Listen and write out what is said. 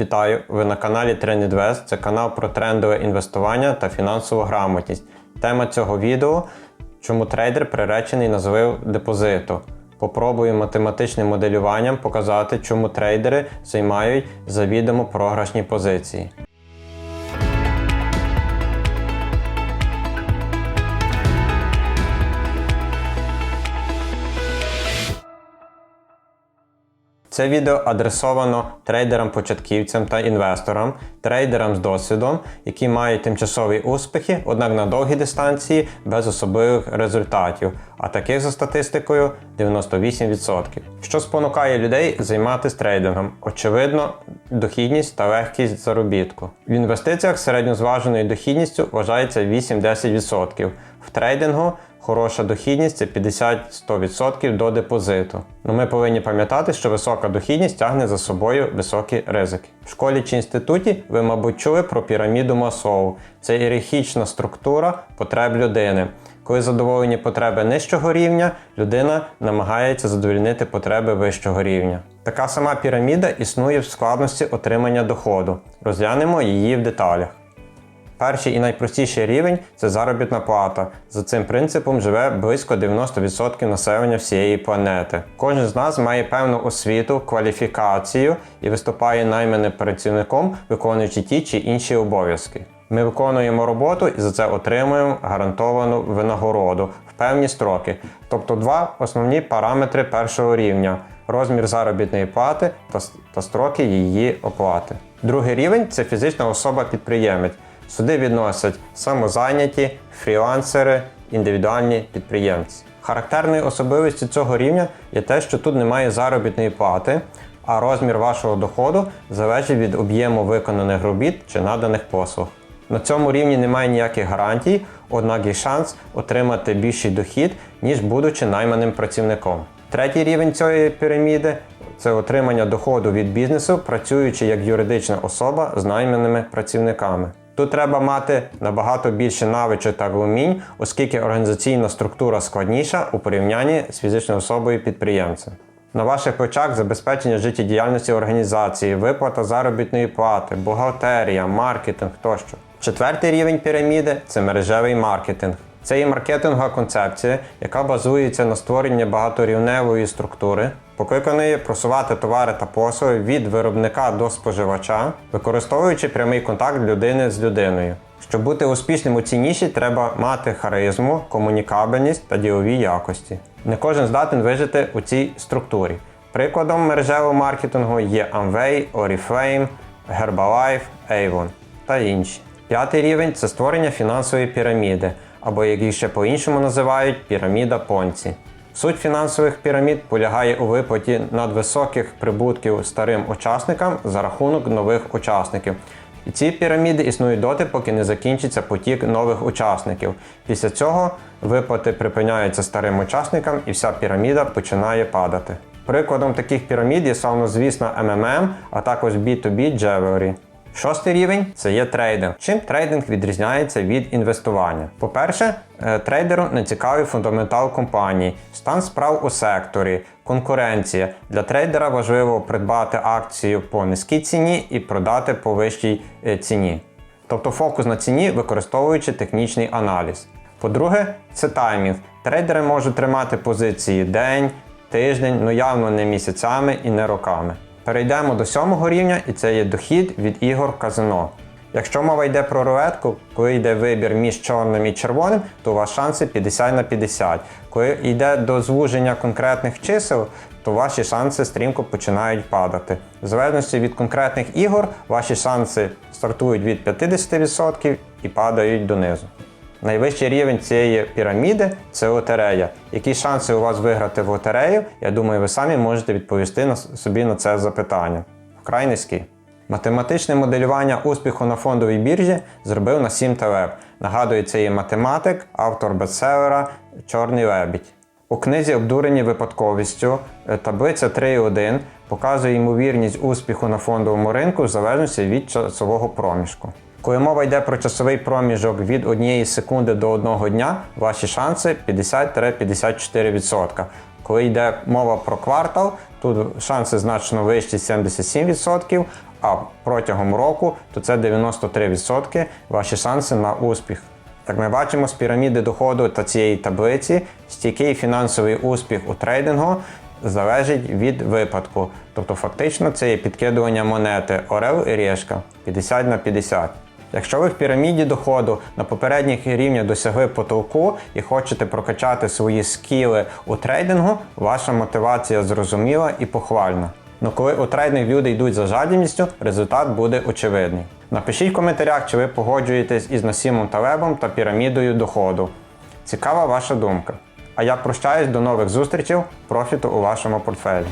Вітаю! Ви на каналі TrendInvest. Це канал про трендове інвестування та фінансову грамотність. Тема цього відео чому трейдер приречений на звив депозиту. Попробую математичним моделюванням показати, чому трейдери займають завідомо програшні позиції. Це відео адресовано трейдерам-початківцям та інвесторам, трейдерам з досвідом, які мають тимчасові успіхи, однак на довгій дистанції без особливих результатів. А таких за статистикою 98%. Що спонукає людей займатися трейдингом? Очевидно, дохідність та легкість заробітку. В інвестиціях середньозваженою дохідністю вважається 8-10%. В трейдингу Хороша дохідність це 50-100% до депозиту. Ну ми повинні пам'ятати, що висока дохідність тягне за собою високі ризики. В школі чи інституті ви, мабуть, чули про піраміду Масоу. Це ієрархічна структура потреб людини. Коли задоволені потреби нижчого рівня, людина намагається задовольнити потреби вищого рівня. Така сама піраміда існує в складності отримання доходу. Розглянемо її в деталях. Перший і найпростіший рівень це заробітна плата. За цим принципом живе близько 90% населення всієї планети. Кожен з нас має певну освіту, кваліфікацію і виступає найманим працівником, виконуючи ті чи інші обов'язки. Ми виконуємо роботу і за це отримуємо гарантовану винагороду в певні строки, тобто два основні параметри першого рівня розмір заробітної плати та, строки її оплати. Другий рівень це фізична особа-підприємець. Сюди відносять самозайняті, фрілансери, індивідуальні підприємці. Характерною особливістю цього рівня є те, що тут немає заробітної плати, а розмір вашого доходу залежить від об'єму виконаних робіт чи наданих послуг. На цьому рівні немає ніяких гарантій, однак є шанс отримати більший дохід, ніж будучи найманим працівником. Третій рівень цієї піраміди це отримання доходу від бізнесу, працюючи як юридична особа з найманими працівниками. Тут треба мати набагато більше навичок та вмінь, оскільки організаційна структура складніша у порівнянні з фізичною особою підприємцем. На ваших плечах забезпечення життєдіяльності організації, виплата заробітної плати, бухгалтерія, маркетинг тощо. Четвертий рівень піраміди це мережевий маркетинг. Це є маркетингова концепція, яка базується на створенні багаторівневої структури, покликаної просувати товари та послуги від виробника до споживача, використовуючи прямий контакт людини з людиною. Щоб бути успішним у цій ніші, треба мати харизму, комунікабельність та ділові якості. Не кожен здатен вижити у цій структурі. Прикладом мережевого маркетингу є Amway, Oriflame, Herbalife, Avon та інші. П'ятий рівень це створення фінансової піраміди або як їх ще по-іншому називають піраміда Понці. Суть фінансових пірамід полягає у виплаті надвисоких прибутків старим учасникам за рахунок нових учасників. І ці піраміди існують доти, поки не закінчиться потік нових учасників. Після цього виплати припиняються старим учасникам і вся піраміда починає падати. Прикладом таких пірамід є славнозвісна MMM, а також B2B Jewelry. Шостий рівень це є трейдинг. Чим трейдинг відрізняється від інвестування? По-перше, е, трейдеру не цікавий фундаментал компанії, стан справ у секторі, конкуренція. Для трейдера важливо придбати акцію по низькій ціні і продати по вищій е, ціні. Тобто фокус на ціні, використовуючи технічний аналіз. По-друге, це таймінг. Трейдери можуть тримати позиції день, тиждень, ну явно не місяцями і не роками. Перейдемо до сьомого рівня, і це є дохід від ігор казино. Якщо мова йде про рулетку, коли йде вибір між чорним і червоним, то у вас шанси 50 на 50. Коли йде до звуження конкретних чисел, то ваші шанси стрімко починають падати. В залежності від конкретних ігор, ваші шанси стартують від 50% і падають донизу. Найвищий рівень цієї піраміди це лотерея. Які шанси у вас виграти в лотерею? Я думаю, ви самі можете відповісти на собі на це запитання. Вкрай низький. Математичне моделювання успіху на фондовій біржі зробив на 7 ТВ. Нагадую, це є математик, автор бестселера Чорний лебідь. У книзі Обдурені випадковістю е, таблиця 3.1 показує ймовірність успіху на фондовому ринку в залежності від часового проміжку. Коли мова йде про часовий проміжок від 1 секунди до 1 дня, ваші шанси 50-54%. Коли йде мова про квартал, тут шанси значно вищі 77%, а протягом року то це 93% ваші шанси на успіх. Як ми бачимо з піраміди доходу та цієї таблиці, стійкий фінансовий успіх у трейдингу залежить від випадку. Тобто, фактично, це є підкидування монети Орел і Решка 50 на 50. Якщо ви в піраміді доходу на попередніх рівнях досягли потолку і хочете прокачати свої скіли у трейдингу, ваша мотивація зрозуміла і похвальна. Ну коли у трейдинг люди йдуть за жадібністю, результат буде очевидний. Напишіть в коментарях, чи ви погоджуєтесь із Насімом Талебом та пірамідою доходу. Цікава ваша думка. А я прощаюсь до нових зустрічей, профіту у вашому портфелі.